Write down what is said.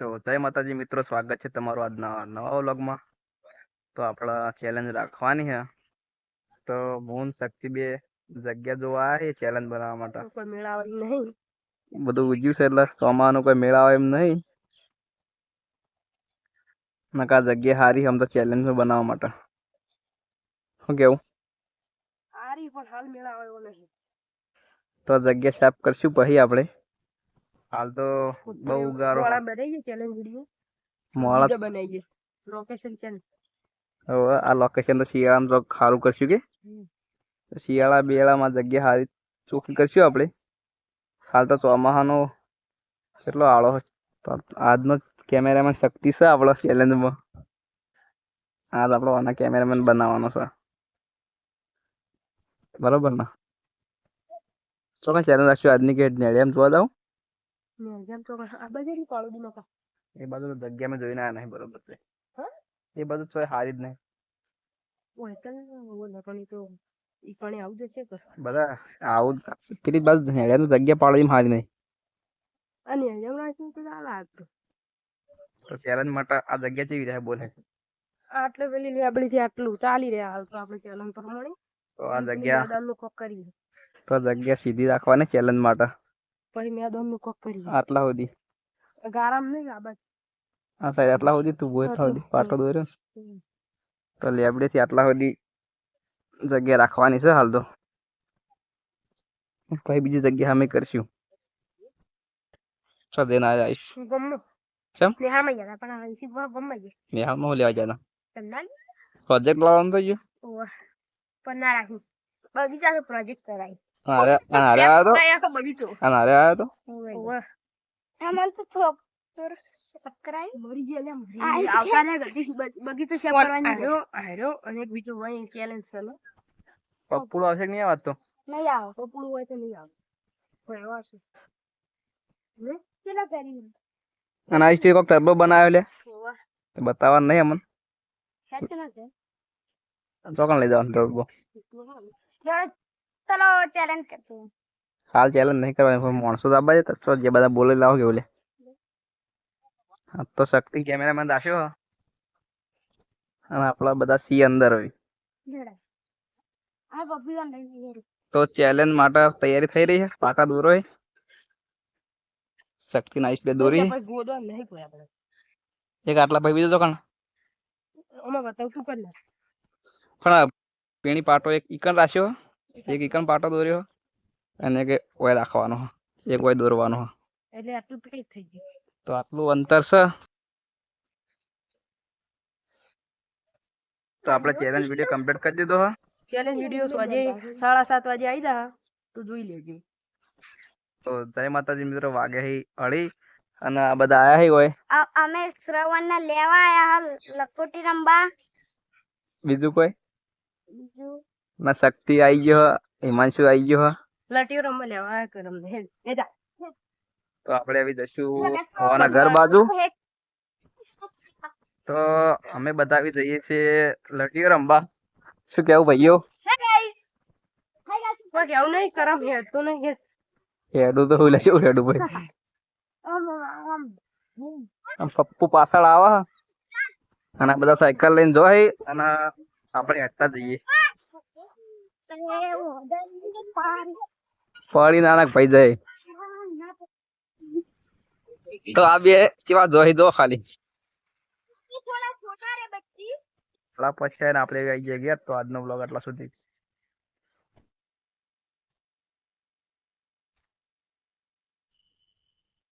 તો જય માતાજી મિત્રો સ્વાગત છે તમારું આજના નવા વ્લોગમાં. તો આપણા ચેલેન્જ રાખવાની છે. તો હું શક્તિ બે જગ્યા જોવા આવ્યા છે ચેલેન્જ બનાવવા માટે. કોઈ મેળાવડી નહીં. બધું ઉજ્યું છે એટલે સોમાનું કોઈ મેળાવે એમ નહીં. નકા જગ્યા સારી આમ તો ચેલેન્જ બનાવવા માટે. શું કેવું? હારી પણ હાલ મેળાવ્યો નહીં. તો જગ્યા સાફ કરશું પછી આપણે. હાલ તો બહુ ગારો મોળા બનાવીએ ચેલેન્જ વીડિયો મોળા બનાવીએ લોકેશન છે હવે આ લોકેશન તો શિયાળામાં તો સારું કરશું કે? શિયાળા બેળામાં જગ્યા સારી ચોખ્ખી કરશું આપણે? હાલ તો ચોમાસાનો કેટલો આળો આજનો કેમેરામેન શક્તિ છે આપણો ચેલેન્જમાં આજ આપણો આના કેમેરામેન બનાવવાનો છે. બરોબર ને? તો કઈ ચેલેન્જ રાખશું આજની કે એમ જોવા જાઉં ને જેમ તો આ બધી માં કા એ બાજુ તો જગ્યા મેં જોઈને આયા નહીં બરોબર છે. એ બાજુ તો હારી જ નહીં. બધા આવું પેલી બાજુ તો જગ્યા પાડોડી હારી નહીં. અને જેમ રાખી તો ચાલે તો. ચેલેન્જ માટે આ જગ્યા ચેવી રહે બોલે? આટલે પેલી લેબડી થી આટલું ચાલી રહ્યા હાલ તો આપણે ચેલેન્જ પ્રમાણે. તો આ જગ્યા તો જગ્યા સીધી રાખવાની ચેલેન્જ માટે. પછી મેદાનનું કોક કરી આટલા સુધી. ગારામ નહીં આ બાજુ આ સાઈડ આટલા સુધી તું બોય એટલા સુધી પાટો દોર્યો તો લેબડે થી આટલા સુધી જગ્યા રાખવાની છે હાલ તો. કઈ બીજી જગ્યા અમે કરશું. ચો દેના આવીશ. ગમો? ચમ? નેહામાં ગયા પણ અહીંથી બહુ ગમાઈ ગયા. નેહાલમાં હું લેવા તમને પ્રોજેક્ટ લાવવાનું તો ગયું? પણ ના રાખ્યું બગીચા પ્રોજેક્ટ કરાય. ગધી બગીચો શેપ કરવાની આર્યો આર્યો અને એક બીજો વહી ચેલેન્જ છે ને પપ્પુડો આવશે નહીં આવતો નહીં આવ પપડું હોય તો નહીં આવે કોઈ એવા છે ને કેટલા પેરી અને આ કોક ટર્બો બનાવ્યો લે ઓહ નહીં અમને ચોકણ લઈ જવાનું ટર્બો ચેલેન્જ કરते હાલ ચેલેન્જ નહીં કરવાની પણ માણસો દાબા છો જે બધા બોલે લાવો કે બોલે. હા તો શક્તિ કેમેરામેન હે. અને આપણા બધા સી અંદર હોય. તો ચેલેન્જ માટે તૈયારી થઈ રહી છે પાટા દોરો હોય શક્તિ નાઈસ બે દોરી. કોઈ ગોદો નહીં કોઈ આપણે એક આટલા ભાઈ બીજો નાખ પણ પેણી પાટો એક ઈકણ રાખ્યો. એક ઈકણ પાટો દોર્યો અને એક ઓય રાખવાનો એક ઓય દોરવાનો એટલે આટલું કઈ થઈ ગયું? તો આટલું અંતર છે. તો આપણે ચેલેન્જ વીડિયો કમ્પ્લીટ કરી દીધો હા. ચેલેન્જ વીડિયો આજે સાડા સાત વાગે આવી જા. તો જોઈ લેજે. તો જય માતાજી મિત્રો વાગે હી અઢી અને આ બધા આયા હી હોય. અમે શ્રવણ ને લેવા આયા લખોટી રંબા. બીજું કોઈ? બીજું ના શક્તિ આવી ગયો હિમાંશુ આવી ગયો. લટીઓ રમવા લેવા આયા કર અમને હેડ એ જા. તો આપણે આવી જશું હવાના ઘર બાજુ. તો અમે બધા આવી જઈએ છીએ લટીઓ રમવા. શું કેવું ભાઈઓ? કેવું નહીં કરમ હેડ નહીં હેડું. તો હું લેશું હેડું ભાઈ? પપ્પુ પાછળ આવે. અને આ બધા સાયકલ લઈને જોઈ અને આપણે હેડતા જઈએ. પડી નાનક ભાઈ જાય. તો આ બે કેવા જોઈ જો ખાલી. થોડા પછી ને આપણે આવી જઈએ ઘેર તો આજનો બ્લોગ આટલા સુધી.